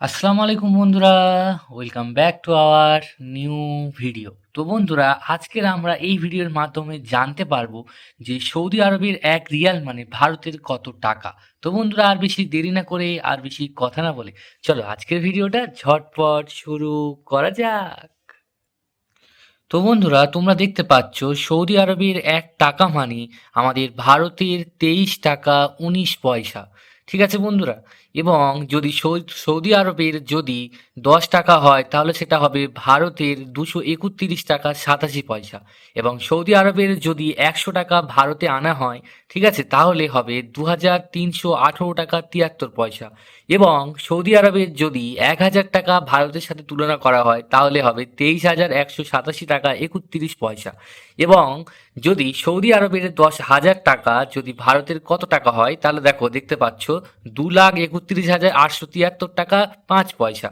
আসসালামু আলাইকুম বন্ধুরা welcome back to our new video তো বন্ধুরা আজকের আমরা এই ভিডিওর মাধ্যমে জানতে পারব যে সৌদি আরবের এক রিয়াল মানে ভারতের কত টাকা। তো বন্ধুরা, আর বেশি দেরি না করে, আর বেশি কথা না বলে, চলো আজকের ভিডিওটা ঝটপট শুরু করা যাক। তো বন্ধুরা, তোমরা দেখতে পাচ্ছ, সৌদি আরবের এক টাকা মানে আমাদের ভারতের তেইশ টাকা উনিশ পয়সা। ঠিক আছে বন্ধুরা? এবং যদি সৌদি আরবের যদি দশ টাকা হয়, তাহলে সেটা হবে ভারতের দুশো একত্রিশ টাকা সাতাশি পয়সা। এবং সৌদি আরবের যদি একশো টাকা ভারতে আনা হয়, ঠিক আছে, তাহলে হবে দু হাজার তিনশো আঠেরো টাকা তিয়াত্তর পয়সা। এবং সৌদি আরবের যদি এক হাজার টাকা ভারতের সাথে তুলনা করা হয়, তাহলে হবে তেইশ হাজার একশো সাতাশি টাকা একত্রিশ পয়সা। এবং যদি সৌদি আরবের দশ হাজার টাকা যদি ভারতের কত টাকা হয়, তাহলে দেখো, দেখতে পাচ্ছ দু লাখ একত্রিশ হাজার আটশো তিয়াত্তর টাকা পাঁচ পয়সা।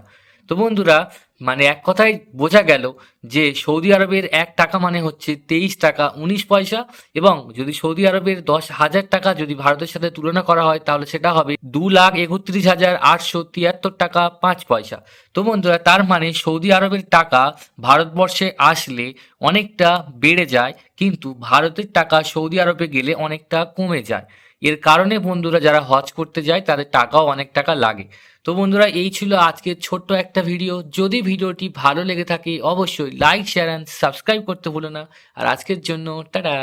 তো বন্ধুরা মানে এক কথায় বোঝা গেল যে সৌদি আরবের এক টাকা মানে হচ্ছে তেইশ টাকা উনিশ পয়সা এবং যদি সৌদি আরবের দশ হাজার টাকা যদি ভারতের সাথে তুলনা করা হয়, তাহলে সেটা হবে দু লাখ একত্রিশ হাজার আটশো তিয়াত্তর টাকা পাঁচ পয়সা। তো বন্ধুরা, তার মানে সৌদি আরবের টাকা ভারতবর্ষে আসলে অনেকটা বেড়ে যায়, কিন্তু ভারতের টাকা সৌদি আরবে গেলে অনেকটা কমে যায়। এর কারণে বন্ধুরা যারা হজ করতে যায়, তাদের টাকাও অনেক টাকা লাগে। তো বন্ধুরা, এই ছিল আজকের ছোট্ট একটা ভিডিও। যদি ভিডিওটি ভালো লেগে থাকে, অবশ্যই লাইক শেয়ার অ্যান্ড সাবস্ক্রাইব করতে ভুলো না। আর আজকের জন্য, টাটা!